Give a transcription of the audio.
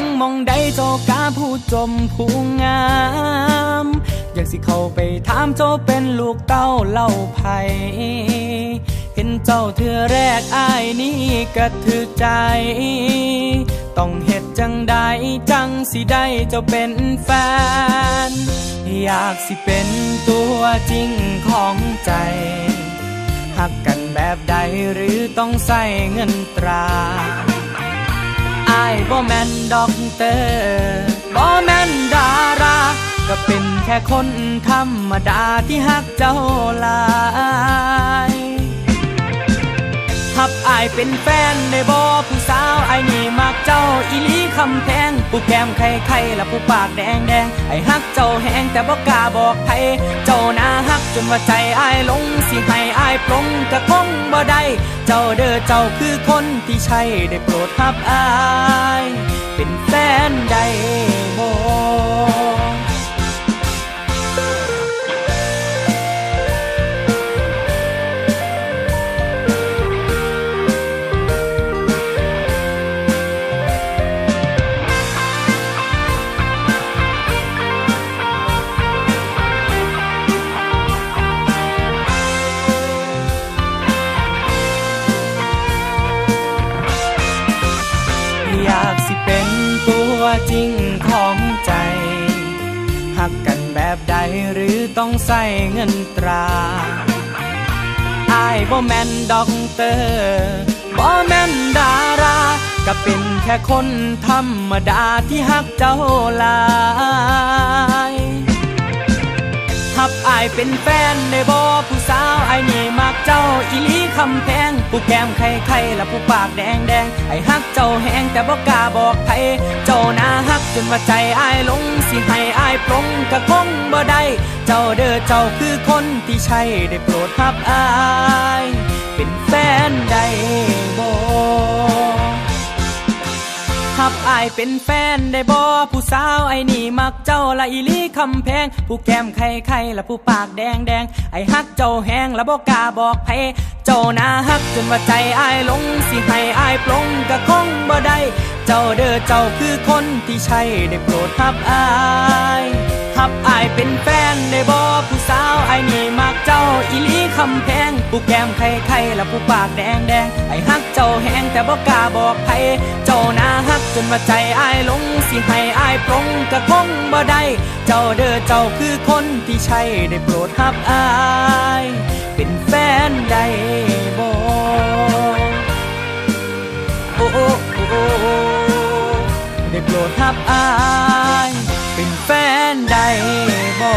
งมองใดเจ้ากาผู้จมผู้งาม อยากสิเข้าไปถามเจ้าเป็นลูกเต้าเล่าไผเห็นเจ้าเธอแรกอายนี่กระถือใจ ต้องเฮ็ดจังใดจังสิได้เจ้าเป็นแฟน อยากสิเป็นตัวจริงของใจหักกันแบบใดหรือต้องใส่เงินตรา อายบ่แม่นด็อกเตอร์บ่แม่นดารา ก็เป็นแค่คนธรรมดาที่หักเจ้าลายทับอายเป็นแฟนในบ่ผู้สาายนี่มักเจ้าอีลีคำแพงผู้แก้มไข่ไข่และผู้ปากแดงแดงไอ้ฮักเจ้าแหงแต่บ่กล้าบอกใครเจ้าน่าฮักจนว่าใจอายลงสิให้อายปลงกะคงบ่ได้เจ้าเด้อเจ้าคือคนที่ใช่ได้โปรดทับอาย อยากสิเป็นตัวจริงของใจ หักกันแบบใดหรือต้องใส่เงินตราอายบ่แมนด็อกเตอร์บ่แมนดารา ก็เป็นแค่คนธรรมดาที่หักเจ้าลาย หับอายเป็นแฟนได้บ่ผู้สาวไอ้ายนี่มักเจ้าอีลีคำแพงผู้แก้มไข่ไข่และผู้ปากแดงแดงไอฮักเจ้าแหงแต่บ่กล้าบอกใครเจ้าน่าฮักจนว่าใจอายหลงสิให้อายปลงก็คงบ่ได้เจ้าเด้อเจ้าคือคนที่ใช่ได้โปรดฮับอาย เป็นแฟนได้ รับอายเป็นแฟนได้บ่ผู้สาวไอ้นี่มักเจ้าละอีลีคำแพง ผู้แก้มไข่ไข่ละผู้ปากแดงแดงไอ้ฮักเจ้าแหงละบ่กล้าบอกไผเจ้าน่าฮักจนว่าใจอายลงสิให้อายปลงก็คงบ่ได้เจ้าเด้อเจ้าคือคนที่ใช่ได้โปรดฮับอายหับอายเป็นแฟนได้บ่ผู้สาวายนี่มักเจ้าอีลีคำแพงผู้แก้มไข่ไข่และผู้ปากแดงแดงไอฮักเจ้าแห้งแต่บอกกาบอกไผเจ้านาฮักจนมาใจอายลงสิให้อายปรงกะคงบ่ได้เจ้าเด้อเจ้าคือคนที่ใช่ได้โปรดฮับอายเป็นแฟนได้บ่โอ้โอ้โอ้ได้โปรดทับอายเป็นแฟนได้บ่